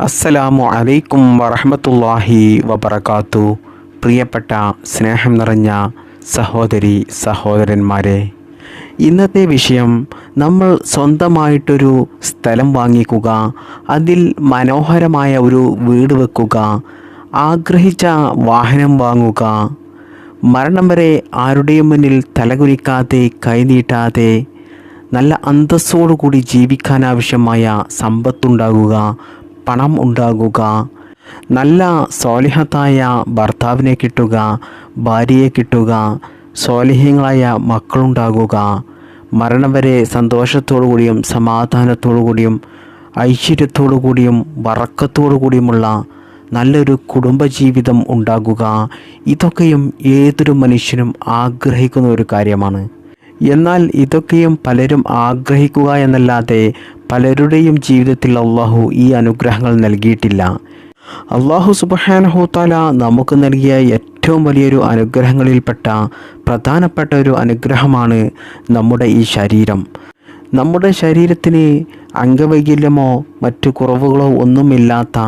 അസ്സലാമു അലൈക്കും വറഹമത്തല്ലാഹി വബർക്കാത്തു പ്രിയപ്പെട്ട സ്നേഹം നിറഞ്ഞ സഹോദരി സഹോദരന്മാരെ ഇന്നത്തെ വിഷയം നമ്മൾ സ്വന്തമായിട്ടൊരു സ്ഥലം വാങ്ങിക്കുക അതിൽ മനോഹരമായ ഒരു വീട് വെക്കുക ആഗ്രഹിച്ച വാഹനം വാങ്ങുക മരണം വരെ ആരുടെയും മുന്നിൽ തലകുനിക്കാതെ കൈനീട്ടാതെ നല്ല അന്തസ്സോടുകൂടി ജീവിക്കാൻ ആവശ്യമായ സമ്പത്തുണ്ടാകുക പണം ഉണ്ടാകുക നല്ല സോലിഹത്തായ ഭർത്താവിനെ കിട്ടുക ഭാര്യയെ കിട്ടുക സോലിഹ്യങ്ങളായ മക്കളുണ്ടാകുക മരണം വരെ സന്തോഷത്തോടു കൂടിയും സമാധാനത്തോടു കൂടിയും ഐശ്വര്യത്തോടു കൂടിയും വറക്കത്തോടു കൂടിയുമുള്ള നല്ലൊരു കുടുംബജീവിതം ഉണ്ടാകുക. ഇതൊക്കെയും ഏതൊരു മനുഷ്യനും ആഗ്രഹിക്കുന്ന ഒരു കാര്യമാണ്. എന്നാൽ ഇതൊക്കെയും പലരും ആഗ്രഹിക്കുക എന്നല്ലാതെ പലരുടെയും ജീവിതത്തിൽ അള്ളാഹു ഈ അനുഗ്രഹങ്ങൾ നൽകിയിട്ടില്ല. അള്ളാഹു സുബഹാനഹുത്താല നമുക്ക് നൽകിയ ഏറ്റവും വലിയൊരു അനുഗ്രഹങ്ങളിൽപ്പെട്ട പ്രധാനപ്പെട്ട ഒരു അനുഗ്രഹമാണ് നമ്മുടെ ഈ ശരീരം. നമ്മുടെ ശരീരത്തിന് അംഗവൈകല്യമോ മറ്റു കുറവുകളോ ഒന്നുമില്ലാത്ത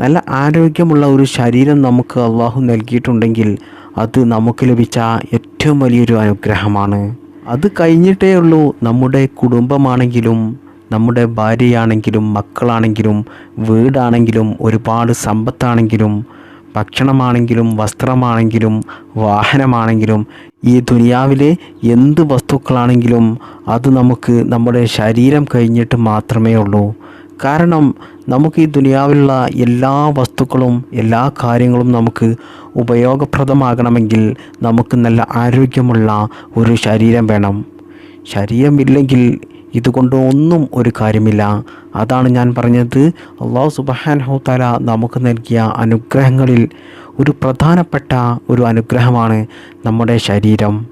നല്ല ആരോഗ്യമുള്ള ഒരു ശരീരം നമുക്ക് അള്ളാഹു നൽകിയിട്ടുണ്ടെങ്കിൽ അത് നമുക്ക് ലഭിച്ച ഏറ്റവും വലിയൊരു അനുഗ്രഹമാണ്. അത് കഴിഞ്ഞിട്ടേ ഉള്ളൂ നമ്മുടെ കുടുംബമാണെങ്കിലും നമ്മുടെ ഭാര്യയാണെങ്കിലും മക്കളാണെങ്കിലും വീടാണെങ്കിലും ഒരുപാട് സമ്പത്താണെങ്കിലും ഭക്ഷണമാണെങ്കിലും വസ്ത്രമാണെങ്കിലും വാഹനമാണെങ്കിലും ഈ ദുനിയാവിലെ എന്ത് വസ്തുക്കളാണെങ്കിലും അത് നമുക്ക് നമ്മുടെ ശരീരം കഴിഞ്ഞിട്ട് മാത്രമേ ഉള്ളൂ. കാരണം നമുക്ക് ഈ ദുനിയാവിലുള്ള എല്ലാ വസ്തുക്കളും എല്ലാ കാര്യങ്ങളും നമുക്ക് ഉപയോഗപ്രദമാകണമെങ്കിൽ നമുക്ക് നല്ല ആരോഗ്യമുള്ള ഒരു ശരീരം വേണം. ശരീരമില്ലെങ്കിൽ ഇതുകൊണ്ട് ഒന്നും ഒരു കാര്യമില്ല. അതാണ് ഞാൻ പറഞ്ഞത്. അള്ളാഹു സുബഹാൻ ഹൗത്താല നമുക്ക് നൽകിയ അനുഗ്രഹങ്ങളിൽ ഒരു പ്രധാനപ്പെട്ട ഒരു അനുഗ്രഹമാണ് നമ്മുടെ ശരീരം.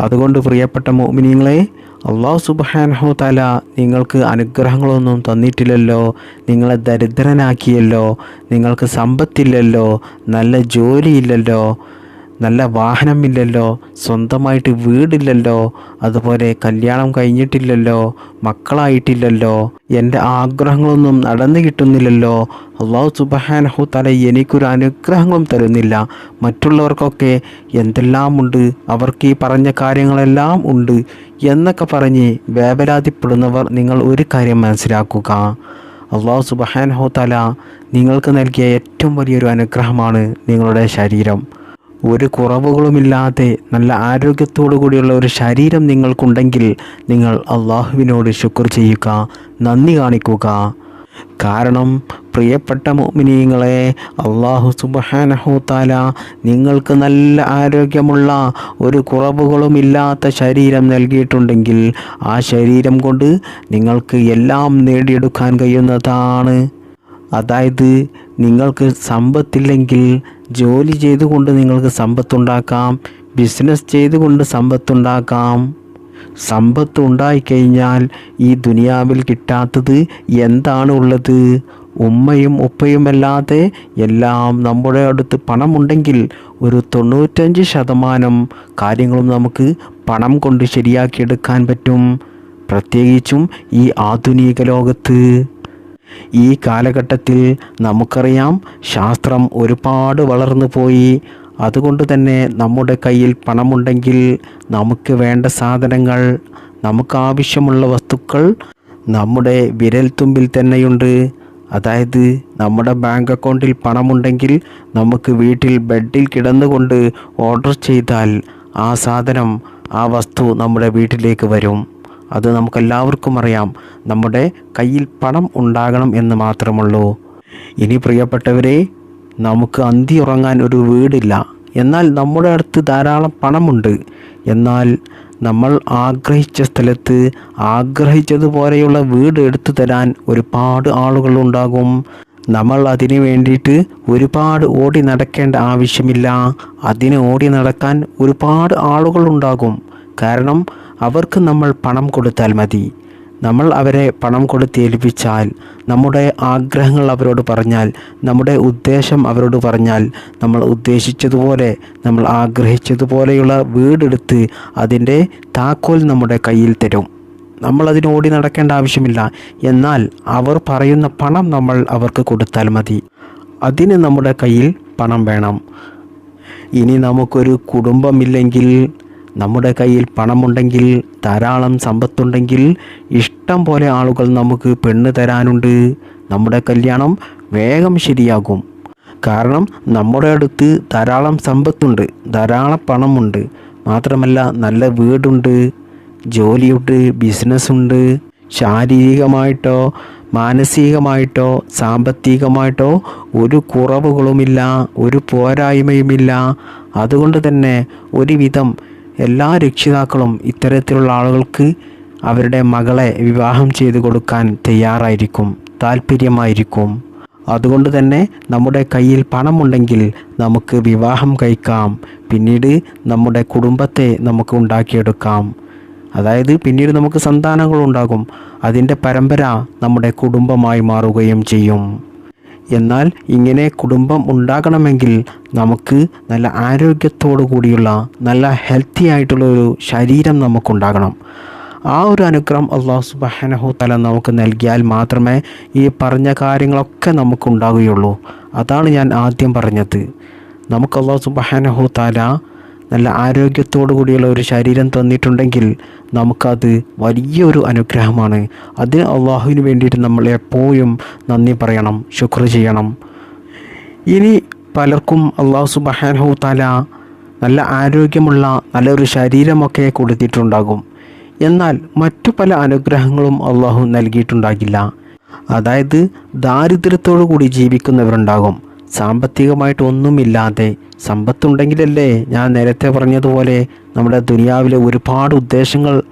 അതുകൊണ്ട് പ്രിയപ്പെട്ട മോമിനിയങ്ങളെ അള്ളാഹു സുബാനഹു താല നിങ്ങൾക്ക് അനുഗ്രഹങ്ങളൊന്നും തന്നിട്ടില്ലല്ലോ. നിങ്ങളെ ദരിദ്രനാക്കിയല്ലോ. നിങ്ങൾക്ക് സമ്പത്തില്ലല്ലോ. നല്ല ജോലിയില്ലല്ലോ. നല്ല വാഹനമില്ലല്ലോ സ്വന്തമായിട്ട് വീടില്ലല്ലോ അതുപോലെ കല്യാണം കഴിഞ്ഞിട്ടില്ലല്ലോ മക്കളായിട്ടില്ലല്ലോ എന്റെ ആഗ്രഹങ്ങളൊന്നും നടന്നു കിട്ടുന്നില്ലല്ലോ. അള്ളാഹു സുബഹാനഹു തല എനിക്കൊരു അനുഗ്രഹങ്ങളും തരുന്നില്ല. മറ്റുള്ളവർക്കൊക്കെ എന്തെല്ലാമുണ്ട് അവർക്ക് ഈ പറഞ്ഞ കാര്യങ്ങളെല്ലാം ഉണ്ട് എന്നൊക്കെ പറഞ്ഞ് വേവലാതിപ്പെടുന്നവർ നിങ്ങൾ ഒരു കാര്യം മനസ്സിലാക്കുക. അള്ളാഹു സുബഹാനഹു തല നിങ്ങൾക്ക് നൽകിയ ഏറ്റവും വലിയൊരു അനുഗ്രഹമാണ് നിങ്ങളുടെ ശരീരം. ഒരു കുറവുകളുമില്ലാതെ നല്ല ആരോഗ്യത്തോടു കൂടിയുള്ള ഒരു ശരീരം നിങ്ങൾക്കുണ്ടെങ്കിൽ നിങ്ങൾ അള്ളാഹുവിനോട് ശുക്ർ ചെയ്യുക നന്ദി കാണിക്കുക. കാരണം പ്രിയപ്പെട്ട മോമിനിയങ്ങളെ അള്ളാഹു സുബഹാനഹുത്താല നിങ്ങൾക്ക് നല്ല ആരോഗ്യമുള്ള ഒരു കുറവുകളുമില്ലാത്ത ശരീരം നൽകിയിട്ടുണ്ടെങ്കിൽ ആ ശരീരം കൊണ്ട് നിങ്ങൾക്ക് എല്ലാം നേടിയെടുക്കാൻ കഴിയുന്നതാണ്. അതായത് നിങ്ങൾക്ക് സമ്പത്തില്ലെങ്കിൽ ജോലി ചെയ്തുകൊണ്ട് നിങ്ങൾക്ക് സമ്പത്തുണ്ടാക്കാം. ബിസിനസ് ചെയ്തുകൊണ്ട് സമ്പത്തുണ്ടാക്കാം. സമ്പത്ത് ഉണ്ടായിക്കഴിഞ്ഞാൽ ഈ ദുനിയാവിൽ കിട്ടാത്തത് എന്താണ് ഉള്ളത് ഉമ്മയും ഉപ്പയുമല്ലാതെ എല്ലാം നമ്മുടെ അടുത്ത് പണമുണ്ടെങ്കിൽ ഒരു തൊണ്ണൂറ്റഞ്ച് ശതമാനം കാര്യങ്ങളും നമുക്ക് പണം കൊണ്ട് ശരിയാക്കിയെടുക്കാൻ പറ്റും. പ്രത്യേകിച്ചും ഈ ആധുനിക ലോകത്ത്. ഈ കാലഘട്ടത്തിൽ നമുക്കറിയാം ശാസ്ത്രം ഒരുപാട് വളർന്നു പോയി. അതുകൊണ്ട് തന്നെ നമ്മുടെ കയ്യിൽ പണമുണ്ടെങ്കിൽ നമുക്ക് വേണ്ട സാധനങ്ങൾ നമുക്ക് ആവശ്യമുള്ള വസ്തുക്കൾ നമ്മുടെ വിരൽത്തുമ്പിൽ തന്നെയുണ്ട്. അതായത് നമ്മുടെ ബാങ്ക് അക്കൗണ്ടിൽ പണമുണ്ടെങ്കിൽ നമുക്ക് വീട്ടിൽ ബെഡിൽ കിടന്നുകൊണ്ട് ഓർഡർ ചെയ്താൽ ആ സാധനം ആ വസ്തു നമ്മുടെ വീട്ടിലേക്ക് വരും. അത് നമുക്കെല്ലാവർക്കും അറിയാം. നമ്മുടെ കയ്യിൽ പണം ഉണ്ടാകണം എന്ന് മാത്രമുള്ളൂ. ഇനി പ്രിയപ്പെട്ടവരെ നമുക്ക് അന്തി ഉറങ്ങാൻ ഒരു വീടില്ല. എന്നാൽ നമ്മുടെ അടുത്ത് ധാരാളം പണമുണ്ട്. എന്നാൽ നമ്മൾ ആഗ്രഹിച്ച സ്ഥലത്ത് ആഗ്രഹിച്ചതുപോലെയുള്ള വീട് എടുത്തു തരാൻ ഒരുപാട് ആളുകൾ ഉണ്ടാകും. നമ്മൾ അതിനു വേണ്ടിയിട്ട് ഒരുപാട് ഓടി നടക്കേണ്ട ആവശ്യമില്ല. അതിന് ഓടി നടക്കാൻ ഒരുപാട് ആളുകൾ ഉണ്ടാകും. കാരണം അവർക്ക് നമ്മൾ പണം കൊടുത്താൽ മതി. നമ്മൾ അവരെ പണം കൊടുത്ത് ഏൽപ്പിച്ചാൽ നമ്മുടെ ആഗ്രഹങ്ങൾ അവരോട് പറഞ്ഞാൽ നമ്മുടെ ഉദ്ദേശം അവരോട് പറഞ്ഞാൽ നമ്മൾ ഉദ്ദേശിച്ചതുപോലെ നമ്മൾ ആഗ്രഹിച്ചതുപോലെയുള്ള വീടെടുത്ത് അതിന്റെ താക്കോൽ നമ്മുടെ കയ്യിൽ തരും. നമ്മൾ അതിന് ഓടി നടക്കേണ്ട ആവശ്യമില്ല. എന്നാൽ അവർ പറയുന്ന പണം നമ്മൾ അവർക്ക് കൊടുത്താൽ മതി. അതിന് നമ്മുടെ കയ്യിൽ പണം വേണം. ഇനി നമുക്കൊരു കുടുംബമില്ലെങ്കിൽ നമ്മുടെ കയ്യിൽ പണമുണ്ടെങ്കിൽ ധാരാളം സമ്പത്തുണ്ടെങ്കിൽ ഇഷ്ടം പോലെ ആളുകൾ നമുക്ക് പെണ്ണ് തരാനുണ്ട്. നമ്മുടെ കല്യാണം വേഗം ശരിയാകും. കാരണം നമ്മുടെ അടുത്ത് ധാരാളം സമ്പത്തുണ്ട് ധാരാളം പണമുണ്ട്. മാത്രമല്ല നല്ല വീടുണ്ട് ജോലിയുണ്ട് ബിസിനസ്സുണ്ട്. ശാരീരികമായിട്ടോ മാനസികമായിട്ടോ സാമ്പത്തികമായിട്ടോ ഒരു കുറവുകളുമില്ല ഒരു പോരായ്മയുമില്ല. അതുകൊണ്ട് തന്നെ ഒരുവിധം എല്ലാ രക്ഷിതാക്കളും ഇത്തരത്തിലുള്ള ആളുകൾക്ക് അവരുടെ മകളെ വിവാഹം ചെയ്തു കൊടുക്കാൻ തയ്യാറായിരിക്കും താല്പര്യമായിരിക്കും അതുകൊണ്ട് തന്നെ നമ്മുടെ കയ്യിൽ പണമുണ്ടെങ്കിൽ നമുക്ക് വിവാഹം കഴിക്കാം. പിന്നീട് നമ്മുടെ കുടുംബത്തെ നമുക്ക് ഉണ്ടാക്കിയെടുക്കാം. അതായത് പിന്നീട് നമുക്ക് സന്താനങ്ങളുണ്ടാകും. അതിന്റെ പരമ്പര നമ്മുടെ കുടുംബമായി മാറുകയും ചെയ്യും. എന്നാൽ ഇങ്ങനെ കുടുംബം ഉണ്ടാകണമെങ്കിൽ നമുക്ക് നല്ല ആരോഗ്യത്തോടു കൂടിയുള്ള നല്ല ഹെൽത്തി ആയിട്ടുള്ള ഒരു ശരീരം നമുക്കുണ്ടാകണം. ആ ഒരു അനുഗ്രഹം അള്ളാഹു സുബാനഹു തല നമുക്ക് നൽകിയാൽ മാത്രമേ ഈ പറഞ്ഞ കാര്യങ്ങളൊക്കെ നമുക്കുണ്ടാകുകയുള്ളൂ. അതാണ് ഞാൻ ആദ്യം പറഞ്ഞത്. നമുക്ക് അള്ളാഹു സുബാനഹു താല നല്ല ആരോഗ്യത്തോടു കൂടിയുള്ള ഒരു ശരീരം തന്നിട്ടുണ്ടെങ്കിൽ നമുക്കത് വലിയൊരു അനുഗ്രഹമാണ്. അതിന് അള്ളാഹുവിന് വേണ്ടിയിട്ട് നമ്മൾ എപ്പോഴും നന്ദി പറയണം ശുക്ർ ചെയ്യണം. ഇനി പലർക്കും അള്ളാഹു സുബഹാനഹു താല നല്ല ആരോഗ്യമുള്ള നല്ലൊരു ശരീരമൊക്കെ കൊടുത്തിട്ടുണ്ടാകും. എന്നാൽ മറ്റു പല അനുഗ്രഹങ്ങളും അള്ളാഹു നൽകിയിട്ടുണ്ടാകില്ല. അതായത് ദാരിദ്ര്യത്തോടു കൂടി ജീവിക്കുന്നവരുണ്ടാകും. സാമ്പത്തികമായിട്ട് ഒന്നുമില്ലാതെ സമ്പത്തുണ്ടെങ്കിലല്ലേ ഞാൻ നേരത്തെ പറഞ്ഞതുപോലെ നമ്മുടെ ദുനിയാവിലെ ഒരുപാട് ഉദ്ദേശങ്ങൾ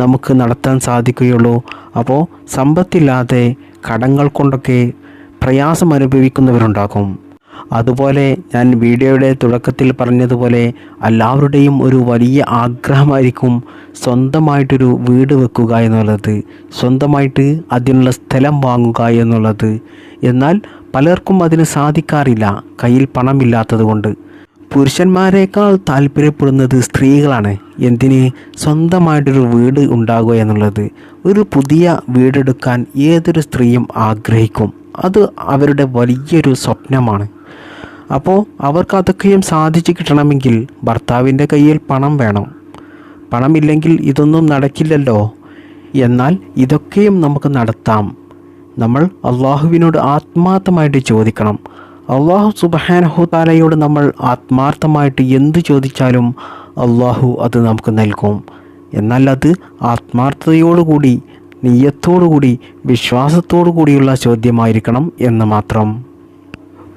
നമുക്ക് നടത്താൻ സാധിക്കുകയുള്ളൂ. അപ്പോൾ സമ്പത്തില്ലാതെ കടങ്ങൾ കൊണ്ടൊക്കെ പ്രയാസം അനുഭവിക്കുന്നവരുണ്ടാകും. അതുപോലെ ഞാൻ വീഡിയോയുടെ തുടക്കത്തിൽ പറഞ്ഞതുപോലെ എല്ലാവരുടെയും ഒരു വലിയ ആഗ്രഹമായിരിക്കും സ്വന്തമായിട്ടൊരു വീട് വെക്കുക എന്നുള്ളത് സ്വന്തമായിട്ട് അതിനുള്ള സ്ഥലം വാങ്ങുക എന്നുള്ളത്. എന്നാൽ പലർക്കും അതിന് സാധിക്കാറില്ല കയ്യിൽ പണമില്ലാത്തത് കൊണ്ട് പുരുഷന്മാരെക്കാൾ താല്പര്യപ്പെടുന്നത് സ്ത്രീകളാണ്. എന്തിന് സ്വന്തമായിട്ടൊരു വീട് ഉണ്ടാകുക എന്നുള്ളത്? ഒരു പുതിയ വീടെടുക്കാൻ ഏതൊരു സ്ത്രീയും ആഗ്രഹിക്കും. അത് അവരുടെ വലിയൊരു സ്വപ്നമാണ്. അപ്പോൾ അവർക്ക് അതൊക്കെയും സാധിച്ചു കിട്ടണമെങ്കിൽ ഭർത്താവിന്റെ കയ്യിൽ പണം വേണം. പണമില്ലെങ്കിൽ ഇതൊന്നും നടക്കില്ലല്ലോ. എന്നാൽ ഇതൊക്കെയും നമുക്ക് നടത്താം. നമ്മൾ അള്ളാഹുവിനോട് ആത്മാർത്ഥമായിട്ട് ചോദിക്കണം. അള്ളാഹു സുബഹാനഹു താലയോട് നമ്മൾ ആത്മാർത്ഥമായിട്ട് എന്ത് ചോദിച്ചാലും അള്ളാഹു അത് നമുക്ക് നൽകും. എന്നാൽ അത് ആത്മാർത്ഥതയോടുകൂടി നെയ്യത്തോടുകൂടി വിശ്വാസത്തോടു കൂടിയുള്ള ചോദ്യമായിരിക്കണം എന്ന് മാത്രം.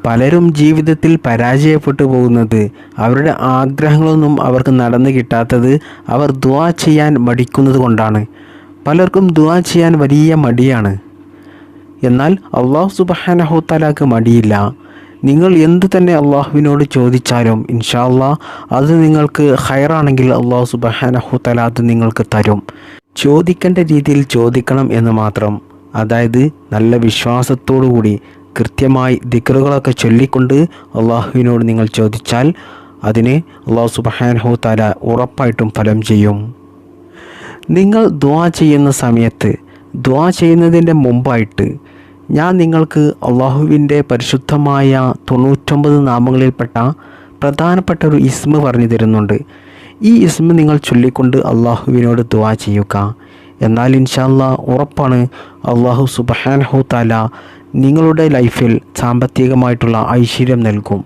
പലരും ജീവിതത്തിൽ പരാജയപ്പെട്ടു പോകുന്നത് അവരുടെ ആഗ്രഹങ്ങളൊന്നും അവർക്ക് നടന്നു കിട്ടാത്തത് അവർ ദുവാ ചെയ്യാൻ മടിക്കുന്നത് കൊണ്ടാണ്. പലർക്കും ദുവാ ചെയ്യാൻ വലിയ മടിയാണ്. എന്നാൽ അള്ളാഹു സുബഹാനഹുത്താലാക്ക് മടിയില്ല. നിങ്ങൾ എന്തു തന്നെ അള്ളാഹുവിനോട് ചോദിച്ചാലും ഇൻഷാ അത് നിങ്ങൾക്ക് ഹയറാണെങ്കിൽ അള്ളാഹു സുബഹാനഹുത്തല അത് നിങ്ങൾക്ക് തരും. ചോദിക്കേണ്ട രീതിയിൽ ചോദിക്കണം എന്ന് മാത്രം. അതായത് നല്ല വിശ്വാസത്തോടു കൂടി കൃത്യമായി ദിക്റുകളൊക്കെ ചൊല്ലിക്കൊണ്ട് അള്ളാഹുവിനോട് നിങ്ങൾ ചോദിച്ചാൽ അതിന് അള്ളാഹു സുബഹാനഹു താല ഉറപ്പായിട്ടും ഫലം ചെയ്യും. നിങ്ങൾ ദ്വാ ചെയ്യുന്ന സമയത്ത് ദ്വാ ചെയ്യുന്നതിന്റെ മുമ്പായിട്ട് ഞാൻ നിങ്ങൾക്ക് അള്ളാഹുവിന്റെ പരിശുദ്ധമായ തൊണ്ണൂറ്റൊമ്പത് നാമങ്ങളിൽപ്പെട്ട പ്രധാനപ്പെട്ട ഒരു ഇസ്മ പറഞ്ഞു തരുന്നുണ്ട്. ഈ ഇസ്മ നിങ്ങൾ ചൊല്ലിക്കൊണ്ട് അള്ളാഹുവിനോട് ദ്വാ ചെയ്യുക. എന്നാൽ ഇൻഷാല്ല ഉറപ്പാണ് അള്ളാഹു സുബഹാനഹു താല നിങ്ങളുടെ ലൈഫിൽ സാമ്പത്തികമായിട്ടുള്ള ഐശ്വര്യം നൽകും.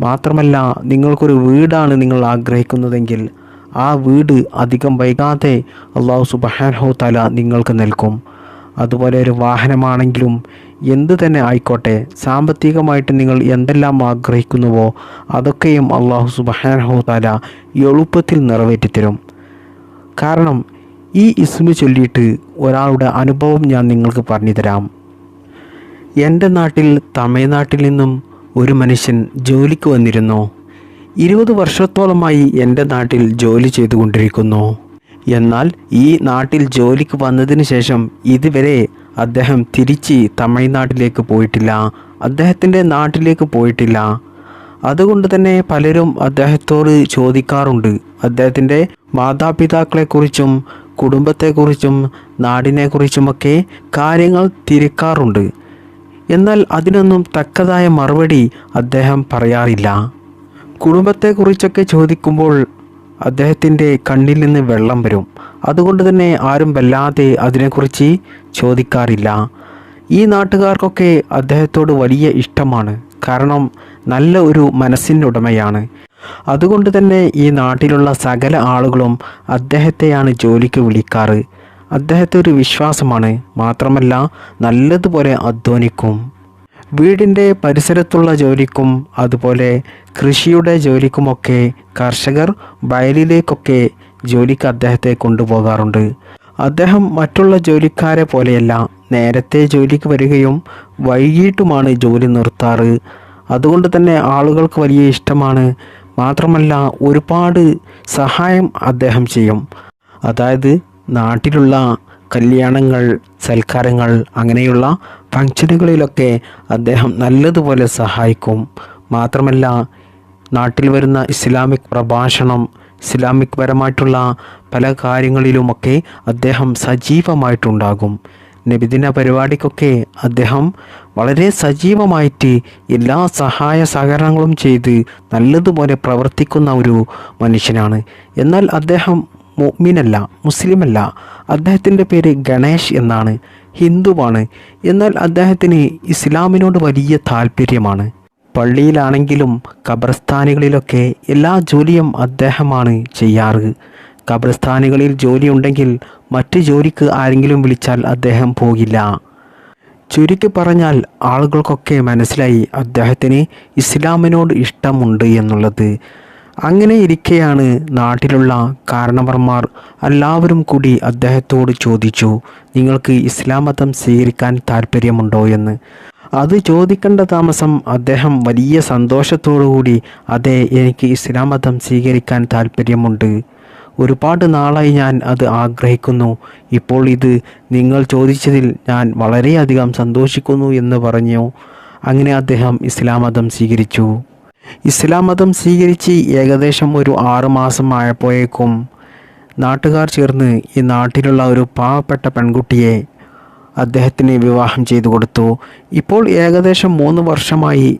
മാത്രമല്ല നിങ്ങൾക്കൊരു വീടാണ് നിങ്ങൾ ആഗ്രഹിക്കുന്നതെങ്കിൽ ആ വീട് അധികം വൈകാതെ അള്ളാഹു സുബഹാനഹു തല നിങ്ങൾക്ക് നൽകും. അതുപോലെ ഒരു വാഹനമാണെങ്കിലും എന്ത് തന്നെ ആയിക്കോട്ടെ സാമ്പത്തികമായിട്ട് നിങ്ങൾ എന്തെല്ലാം ആഗ്രഹിക്കുന്നുവോ അതൊക്കെയും അള്ളാഹു സുബഹാനഹു തല എളുപ്പത്തിൽ നിറവേറ്റിത്തരും. കാരണം ഈ ഇസ്മു ചൊല്ലിയിട്ട് ഒരാളുടെ അനുഭവം ഞാൻ നിങ്ങൾക്ക് പറഞ്ഞു തരാം എന്റെ നാട്ടിൽ തമിഴ്നാട്ടിൽ നിന്നും ഒരു മനുഷ്യൻ ജോലിക്ക് വന്നിരുന്നു. ഇരുപത് വർഷത്തോളമായി എന്റെ നാട്ടിൽ ജോലി ചെയ്തുകൊണ്ടിരിക്കുന്നു. എന്നാൽ ഈ നാട്ടിൽ ജോലിക്ക് വന്നതിന് ശേഷം ഇതുവരെ അദ്ദേഹം തിരിച്ച് തമിഴ്നാട്ടിലേക്ക് പോയിട്ടില്ല. അദ്ദേഹത്തിന്റെ നാട്ടിലേക്ക് പോയിട്ടില്ല. അതുകൊണ്ട് തന്നെ പലരും അദ്ദേഹത്തോട് ചോദിക്കാറുണ്ട്. അദ്ദേഹത്തിന്റെ മാതാപിതാക്കളെക്കുറിച്ചും കുടുംബത്തെക്കുറിച്ചും നാടിനെക്കുറിച്ചുമൊക്കെ കാര്യങ്ങൾ തിരിക്കാറുണ്ട്. എന്നാൽ അതിനൊന്നും തക്കതായ മറുപടി അദ്ദേഹം പറയാറില്ല. കുടുംബത്തെക്കുറിച്ചൊക്കെ ചോദിക്കുമ്പോൾ അദ്ദേഹത്തിന്റെ കണ്ണിൽ നിന്ന് വെള്ളം വരും. അതുകൊണ്ട് തന്നെ ആരും വല്ലാതെ അതിനെക്കുറിച്ച് ചോദിക്കാറില്ല. ഈ നാട്ടുകാർക്കൊക്കെ അദ്ദേഹത്തോട് വലിയ ഇഷ്ടമാണ്. കാരണം നല്ല ഒരു മനസ്സിന്റെ ഉടമയാണ്. അതുകൊണ്ട് തന്നെ ഈ നാട്ടിലുള്ള സകല ആളുകളും അദ്ദേഹത്തെയാണ് ജോലിക്ക് വിളിക്കാറ്. അദ്ദേഹത്തെ ഒരു വിശ്വാസമാണ്. മാത്രമല്ല നല്ലതുപോലെ അധ്വാനിക്കും. വീടിന്റെ പരിസരത്തുള്ള ജോലിക്കും അതുപോലെ കൃഷിയുടെ ജോലിക്കുമൊക്കെ കർഷകർ വയലിലേക്കൊക്കെ ജോലിക്ക് അദ്ദേഹത്തെ കൊണ്ടുപോകാറുണ്ട്. അദ്ദേഹം മറ്റുള്ള ജോലിക്കാരെ പോലെയല്ല നേരത്തെ ജോലിക്ക് വരികയും വൈകിട്ടുമാണ് ജോലി നിർത്താറ്. അതുകൊണ്ട് തന്നെ ആളുകൾക്ക് വലിയ ഇഷ്ടമാണ്. മാത്രമല്ല ഒരുപാട് സഹായം അദ്ദേഹം ചെയ്യും. അതായത് നാട്ടിലുള്ള കല്യാണങ്ങൾ സൽക്കാരങ്ങൾ അങ്ങനെയുള്ള ഫങ്ഷനുകളിലൊക്കെ അദ്ദേഹം നല്ലതുപോലെ സഹായിക്കും. മാത്രമല്ല നാട്ടിൽ വരുന്ന ഇസ്ലാമിക് പ്രഭാഷണം ഇസ്ലാമിക് പരമായിട്ടുള്ള പല കാര്യങ്ങളിലുമൊക്കെ അദ്ദേഹം സജീവമായിട്ടുണ്ടാകും. നബിദിന പരിപാടിക്കൊക്കെ അദ്ദേഹം വളരെ സജീവമായിട്ട് എല്ലാ സഹായ സഹകരണങ്ങളും ചെയ്ത് നല്ലതുപോലെ പ്രവർത്തിക്കുന്ന ഒരു മനുഷ്യനാണ്. എന്നാൽ അദ്ദേഹം മുഅ്മിനല്ല മുസ്ലിമല്ല. അദ്ദേഹത്തിന്റെ പേര് ഗണേഷ് എന്നാണ്. ഹിന്ദുവാണ്. എന്നാൽ അദ്ദേഹത്തിന് ഇസ്ലാമിനോട് വലിയ താല്പര്യമാണ്. പള്ളിയിലാണെങ്കിലും ഖബർസ്ഥാനുകളിലൊക്കെ എല്ലാ ജോലിയും അദ്ദേഹമാണ് ചെയ്യാറ്. ജോലി ഉണ്ടെങ്കിൽ മറ്റ് ജോലിക്ക് ആരെങ്കിലും വിളിച്ചാൽ അദ്ദേഹം പോകില്ല. ചുരുക്കി പറഞ്ഞാൽ ആളുകൾക്കൊക്കെ മനസ്സിലായി അദ്ദേഹത്തിന് ഇസ്ലാമിനോട് ഇഷ്ടമുണ്ട് എന്നുള്ളത്. അങ്ങനെ ഇരിക്കെയാണ് നാട്ടിലുള്ള കാരണവർമാർ എല്ലാവരും കൂടി അദ്ദേഹത്തോട് ചോദിച്ചു നിങ്ങൾക്ക് ഇസ്ലാം മതം സ്വീകരിക്കാൻ താല്പര്യമുണ്ടോ എന്ന്? അത് ചോദിക്കേണ്ട താമസം അദ്ദേഹം വലിയ കൂടി അതെ എനിക്ക് ഇസ്ലാം മതം സ്വീകരിക്കാൻ താല്പര്യമുണ്ട് ഒരുപാട് നാളായി ഞാൻ അത് ആഗ്രഹിക്കുന്നു. ഇപ്പോൾ ഇത് നിങ്ങൾ ചോദിച്ചതിൽ ഞാൻ വളരെയധികം സന്തോഷിക്കുന്നു എന്ന് പറഞ്ഞു. അങ്ങനെ അദ്ദേഹം ഇസ്ലാം മതം സ്വീകരിച്ചു. ഇസ്ലാം മതം സ്വീകരിച്ച് ഏകദേശം ഒരു ആറ് മാസം ആയപ്പോഴേക്കും നാട്ടുകാർ ചേർന്ന് ഈ നാട്ടിലുള്ള ഒരു പാവപ്പെട്ട പെൺകുട്ടിയെ അദ്ദേഹത്തിന് വിവാഹം ചെയ്തു കൊടുത്തു. ഇപ്പോൾ ഏകദേശം മൂന്ന് വർഷമായി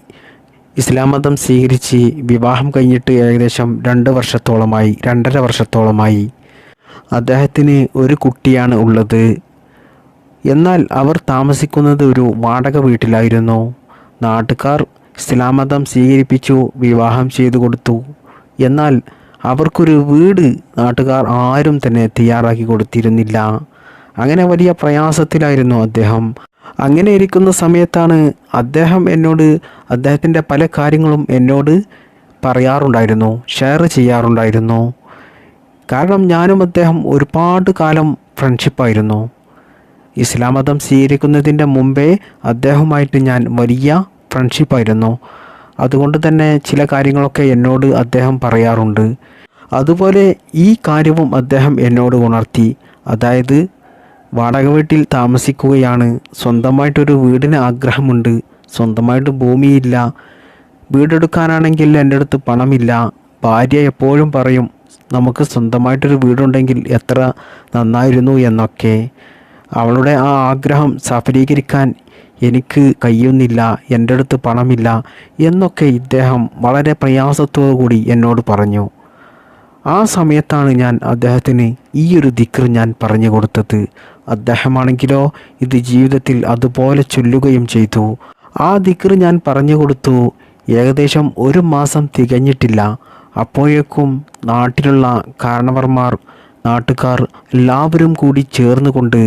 ഇസ്ലാം മതം സ്വീകരിച്ച് വിവാഹം കഴിഞ്ഞിട്ട് ഏകദേശം രണ്ട് വർഷത്തോളമായി രണ്ടര വർഷത്തോളമായി അദ്ദേഹത്തിന് ഒരു കുട്ടിയാണ് ഉള്ളത്. എന്നാൽ അവർ താമസിക്കുന്നത് ഒരു വാടക വീട്ടിലായിരുന്നു. നാട്ടുകാർ ഇസ്ലാം മതം സ്വീകരിപ്പിച്ചു വിവാഹം ചെയ്തു കൊടുത്തു. എന്നാൽ അവർക്കൊരു വീട് നാട്ടുകാർ ആരും തന്നെ തയ്യാറാക്കി കൊടുത്തിരുന്നില്ല. അങ്ങനെ വലിയ പ്രയാസത്തിലായിരുന്നു അദ്ദേഹം. അങ്ങനെ ഇരിക്കുന്ന സമയത്താണ് അദ്ദേഹം എന്നോട് അദ്ദേഹത്തിന്റെ പല കാര്യങ്ങളും എന്നോട് പറയാറുണ്ടായിരുന്നു ഷെയർ ചെയ്യാറുണ്ടായിരുന്നു. കാരണം ഞാനും അദ്ദേഹം ഒരുപാട് കാലം ഫ്രണ്ട്ഷിപ്പായിരുന്നു ഇസ്ലാം മതം സ്വീകരിക്കുന്നതിന്റെ മുമ്പേ അദ്ദേഹവുമായിട്ട് ഞാൻ വലിയ ഫ്രണ്ട്ഷിപ്പായിരുന്നു അതുകൊണ്ട് തന്നെ ചില കാര്യങ്ങളൊക്കെ എന്നോട് അദ്ദേഹം പറയാറുണ്ട്. അതുപോലെ ഈ കാര്യവും അദ്ദേഹം എന്നോട് ഉണർത്തി. അതായത് വാടക വീട്ടിൽ താമസിക്കുകയാണ്. സ്വന്തമായിട്ടൊരു വീടിന് ആഗ്രഹമുണ്ട്. സ്വന്തമായിട്ട് ഭൂമിയില്ല. വീടെടുക്കാനാണെങ്കിൽ എന്റെ അടുത്ത് പണമില്ല. ഭാര്യ എപ്പോഴും പറയും നമുക്ക് സ്വന്തമായിട്ടൊരു വീടുണ്ടെങ്കിൽ എത്ര നന്നായിരുന്നു എന്നൊക്കെ. അവളുടെ ആ ആഗ്രഹം സഫലീകരിക്കാൻ എനിക്ക് കഴിയുന്നില്ല എന്റെ അടുത്ത് പണമില്ല എന്നൊക്കെ ഇദ്ദേഹം വളരെ പ്രയാസത്തോടു കൂടി എന്നോട് പറഞ്ഞു. ആ സമയത്താണ് ഞാൻ അദ്ദേഹത്തിന് ഈ ഒരു ദിക്ർ ഞാൻ പറഞ്ഞു കൊടുത്തത്. അദ്ദേഹമാണെങ്കിലോ ഇത് ജീവിതത്തിൽ അതുപോലെ ചൊല്ലുകയും ചെയ്തു. ആ ദിക്ർ ഞാൻ പറഞ്ഞു കൊടുത്തു. ഏകദേശം ഒരു മാസം തികഞ്ഞിട്ടില്ല. അപ്പോഴേക്കും നാട്ടിലുള്ള കാരണവർമാർ നാട്ടുകാർ എല്ലാവരും കൂടി ചേർന്നുകൊണ്ട്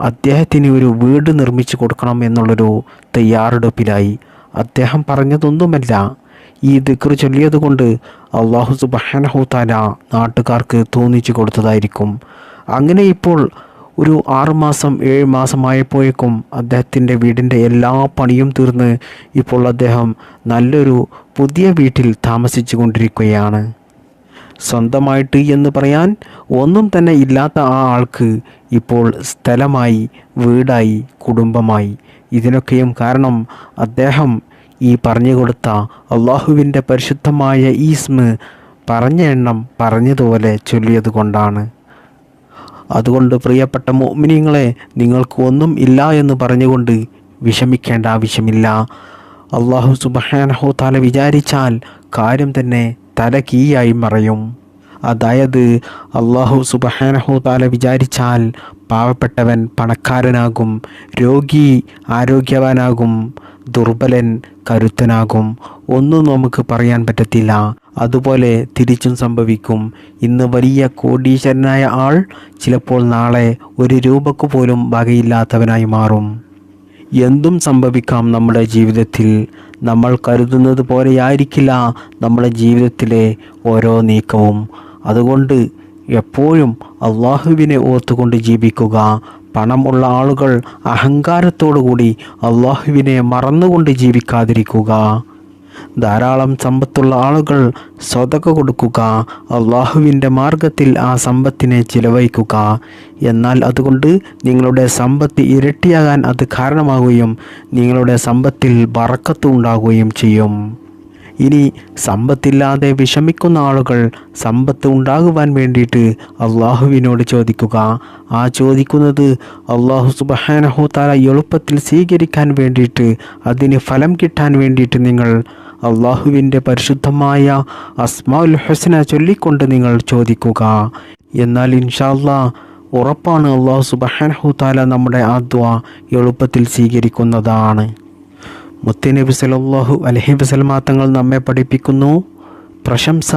അദ്ദേഹത്തിന് ഒരു വീട് നിർമ്മിച്ചു കൊടുക്കണം എന്നുള്ളൊരു തയ്യാറെടുപ്പിലായി. അദ്ദേഹം പറഞ്ഞതൊന്നുമല്ല. ഈ ദിക്ർ ചൊല്ലിയതുകൊണ്ട് അള്ളാഹു സുബാനഹുത്താല നാട്ടുകാർക്ക് തോന്നിച്ചു കൊടുത്തതായിരിക്കും. അങ്ങനെ ഇപ്പോൾ ഒരു ആറുമാസം ഏഴ് മാസമായപ്പോഴേക്കും അദ്ദേഹത്തിന്റെ വീടിന്റെ എല്ലാ പണിയും തീർന്ന് ഇപ്പോൾ അദ്ദേഹം നല്ലൊരു പുതിയ വീട്ടിൽ താമസിച്ചു കൊണ്ടിരിക്കുകയാണ് സ്വന്തമായിട്ട് എന്ന് പറയാൻ ഒന്നും തന്നെ ഇല്ലാത്ത ആ ആൾക്ക് ഇപ്പോൾ സ്ഥലമായി വീടായി കുടുംബമായി. ഇതിനൊക്കെയും കാരണം അദ്ദേഹം ഈ പറഞ്ഞു കൊടുത്ത അള്ളാഹുവിന്റെ പരിശുദ്ധമായ ഈസ്മ് പറഞ്ഞ എണ്ണം പറഞ്ഞതുപോലെ ചൊല്ലിയത് കൊണ്ടാണ്. അതുകൊണ്ട് പ്രിയപ്പെട്ട മോമിനിങ്ങളെ നിങ്ങൾക്ക് ഒന്നും ഇല്ല എന്ന് പറഞ്ഞുകൊണ്ട് വിഷമിക്കേണ്ട ആവശ്യമില്ല. അള്ളാഹു സുബഹാനഹോ താല വിചാരിച്ചാൽ കാര്യം തന്നെ തല കീയായി മറയും. അതായത് അള്ളാഹു സുബഹാനഹു താല വിചാരിച്ചാൽ പാവപ്പെട്ടവൻ പണക്കാരനാകും രോഗി ആരോഗ്യവാനാകും ദുർബലൻ കരുത്തനാകും. ഒന്നും നമുക്ക് പറയാൻ പറ്റത്തില്ല. അതുപോലെ തിരിച്ചും സംഭവിക്കും. ഇന്ന് വലിയ കോടീശ്വരനായ ആൾ ചിലപ്പോൾ നാളെ ഒരു രൂപക്ക് പോലും വകയില്ലാത്തവനായി മാറും. എന്തും സംഭവിക്കാം നമ്മുടെ ജീവിതത്തിൽ. നമ്മൾ കരുതുന്നത് പോലെയായിരിക്കില്ല നമ്മുടെ ജീവിതത്തിലെ ഓരോ നീക്കവും. അതുകൊണ്ട് എപ്പോഴും അള്ളാഹുവിനെ ഓർത്തുകൊണ്ട് ജീവിക്കുക. പണമുള്ള ആളുകൾ ആളുകൾ അഹങ്കാരത്തോടുകൂടി അള്ളാഹുവിനെ മറന്നുകൊണ്ട് ജീവിക്കാതിരിക്കുക. ധാരാളം സമ്പത്തുള്ള ആളുകൾ സ്വതക കൊടുക്കുക. അള്ളാഹുവിന്റെ മാർഗത്തിൽ ആ സമ്പത്തിനെ ചിലവഴിക്കുക. എന്നാൽ അതുകൊണ്ട് നിങ്ങളുടെ സമ്പത്ത് ഇരട്ടിയാകാൻ അത് കാരണമാകുകയും നിങ്ങളുടെ സമ്പത്തിൽ വറക്കത്ത് ഉണ്ടാകുകയും ചെയ്യും. ഇനി സമ്പത്തില്ലാതെ വിഷമിക്കുന്ന ആളുകൾ സമ്പത്ത് ഉണ്ടാകുവാൻ വേണ്ടിയിട്ട് അള്ളാഹുവിനോട് ചോദിക്കുക. ആ ചോദിക്കുന്നത് അള്ളാഹു സുബഹാനഹു താല എളുപ്പത്തിൽ സ്വീകരിക്കാൻ വേണ്ടിയിട്ട് അതിന് ഫലം കിട്ടാൻ വേണ്ടിയിട്ട് നിങ്ങൾ അള്ളാഹുവിന്റെ പരിശുദ്ധമായ അസ്മാഉൽ ഹസന ചൊല്ലിക്കൊണ്ട് നിങ്ങൾ ചോദിക്കുക. എന്നാൽ ഇൻഷാല്ലാ ഉറപ്പാണ് അള്ളാഹു സുബഹാനഹു താല നമ്മുടെ ആ ദ്വ എളുപ്പത്തിൽ സ്വീകരിക്കുന്നതാണ്. മുത്തനബി സലല്ലാഹു അലഹി വസലമ തങ്ങൾ നമ്മെ പഠിപ്പിക്കുന്നു. പ്രശംസ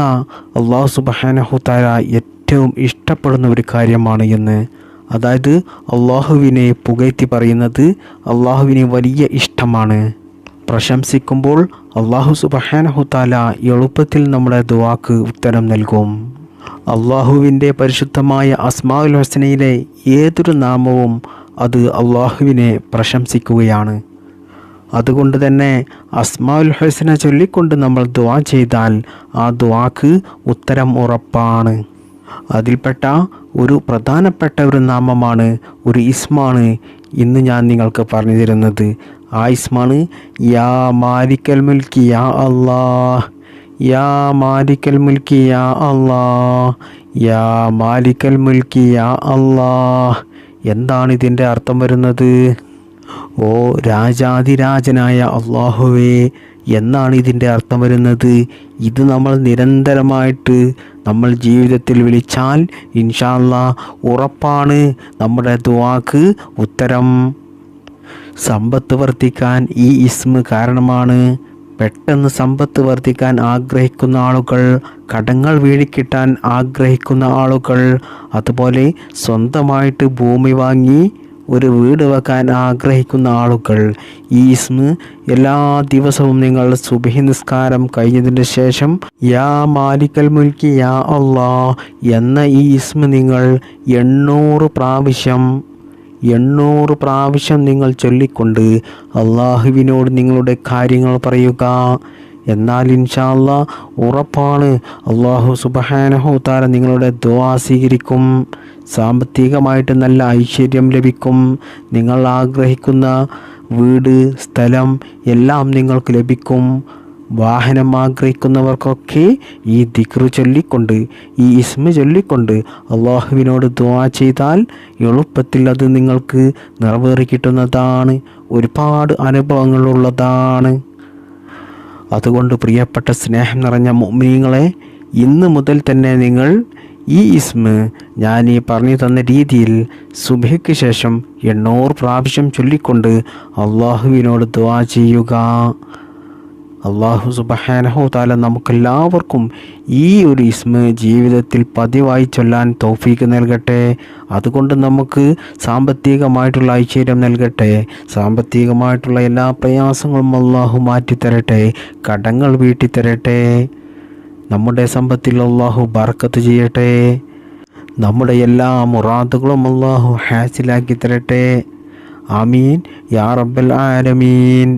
അള്ളാഹു സുബഹാനഹു താല ഏറ്റവും ഇഷ്ടപ്പെടുന്ന ഒരു കാര്യമാണ് എന്ന്. അതായത് അള്ളാഹുവിനെ പുകഴ്ത്തി പറയുന്നത് അള്ളാഹുവിനെ വലിയ ഇഷ്ടമാണ്. പ്രശംസിക്കുമ്പോൾ അള്ളാഹു സുബഹാനഹു താല എളുപ്പത്തിൽ നമ്മുടെ ദുവാക്ക് ഉത്തരം നൽകും. അള്ളാഹുവിന്റെ പരിശുദ്ധമായ അസ്മാഉൽ ഹസനയിലെ ഏതൊരു നാമവും അത് അള്ളാഹുവിനെ പ്രശംസിക്കുകയാണ്. അതുകൊണ്ട് തന്നെ അസ്മാഉൽ ഹസന ചൊല്ലിക്കൊണ്ട് നമ്മൾ ദുവാ ചെയ്താൽ ആ ദുവാക്ക് ഉത്തരം ഉറപ്പാണ്. അതിൽപ്പെട്ട ഒരു പ്രധാനപ്പെട്ട ഒരു നാമമാണ് ഒരു ഇസ്മാണ് ഇന്ന് ഞാൻ നിങ്ങൾക്ക് പറഞ്ഞു തരുന്നത് ആ ഇസ്മാണ് യാ മാലിക്കൽ മുൽക്കി യാ അല്ലാ യാ മാലിക്കൽ മുൽക്കി യാ അല്ലാ യാ മാലിക്കൽ മുൽക്കി യാ അല്ലാ എന്താണ് ഇതിന്റെ അർത്ഥം വരുന്നത്? ഓ രാജാതിരാജനായ അള്ളാഹുവേ എന്നാണ് ഇതിന്റെ അർത്ഥം വരുന്നത്? ഇത് നമ്മൾ നിരന്തരമായിട്ട് നമ്മൾ ജീവിതത്തിൽ വിളിച്ചാൽ ഇൻഷാല്ല ഉറപ്പാണ്. നമ്മുടെ ദുവാക്ക് ഉത്തരം. സമ്പത്ത് വർദ്ധിക്കാൻ ഈ ഇസ്മ കാരണമാണ്. പെട്ടെന്ന് സമ്പത്ത് വർദ്ധിക്കാൻ ആഗ്രഹിക്കുന്ന ആളുകൾ കടങ്ങൾ വീഴിക്കിട്ടാൻ ആഗ്രഹിക്കുന്ന ആളുകൾ അതുപോലെ സ്വന്തമായിട്ട് ഭൂമി വാങ്ങി ഒരു വീട് വെക്കാൻ ആഗ്രഹിക്കുന്ന ആളുകൾ. ഈ ഇസ്മ എല്ലാ ദിവസവും നിങ്ങൾ സുബഹി നിസ്കാരം കഴിഞ്ഞതിന് ശേഷം യാ മാലിക്കൽ മുൽക്കി യാ അള്ളാ എന്ന ഈ ഇസ്മ നിങ്ങൾ എണ്ണൂറ് പ്രാവശ്യം എണ്ണൂറ് പ്രാവശ്യം നിങ്ങൾ ചൊല്ലിക്കൊണ്ട് അള്ളാഹുവിനോട് നിങ്ങളുടെ കാര്യങ്ങൾ പറയുക. എന്നാൽ ഇൻഷാല്ല ഉറപ്പാണ് അള്ളാഹു സുബഹാനഹു താര നിങ്ങളുടെ ദ്വാ സ്വീകരിക്കും. സാമ്പത്തികമായിട്ട് നല്ല ഐശ്വര്യം ലഭിക്കും. നിങ്ങൾ ആഗ്രഹിക്കുന്ന വീട് സ്ഥലം എല്ലാം നിങ്ങൾക്ക് ലഭിക്കും. വാഹനം ആഗ്രഹിക്കുന്നവർക്കൊക്കെ ഈ ദിക്റു ചൊല്ലിക്കൊണ്ട് ഈ ഇസ്മ ചൊല്ലിക്കൊണ്ട് അള്ളാഹുവിനോട് ദുവാ ചെയ്താൽ എളുപ്പത്തിൽ അത് നിങ്ങൾക്ക് നിറവേറി കിട്ടുന്നതാണ്. ഒരുപാട് അനുഭവങ്ങളുള്ളതാണ്. അതുകൊണ്ട് പ്രിയപ്പെട്ട സ്നേഹം നിറഞ്ഞ മോമിനിങ്ങളെ ഇന്ന് മുതൽ തന്നെ നിങ്ങൾ ഈ ഇസ്മ ഞാൻ ഈ പറഞ്ഞു തന്ന രീതിയിൽ സുബഹയ്ക്ക് ശേഷം എണ്ണൂറ് പ്രാവശ്യം ചൊല്ലിക്കൊണ്ട് അള്ളാഹുവിനോട് ദുവാ ചെയ്യുക. അള്ളാഹു സുബഹാനഹു താല നമുക്കെല്ലാവർക്കും ഈ ഒരു ഇസ്മ ജീവിതത്തിൽ പതിവായി ചൊല്ലാൻ തൗഫീക്ക് നൽകട്ടെ. അതുകൊണ്ട് നമുക്ക് സാമ്പത്തികമായിട്ടുള്ള ഐശ്വര്യം നൽകട്ടെ. സാമ്പത്തികമായിട്ടുള്ള എല്ലാ പ്രയാസങ്ങളും അള്ളാഹു മാറ്റിത്തരട്ടെ. കടങ്ങൾ വീട്ടിത്തരട്ടെ. നമ്മുടെ സമ്പത്തിൽ അള്ളാഹു ബർക്കത്ത് ചെയ്യട്ടെ. നമ്മുടെ എല്ലാ മുറാദുകളും അള്ളാഹു ഹാസിലാക്കി തരട്ടെ. ആമീൻ. യാ റബ്ബൽ ആലമീൻ.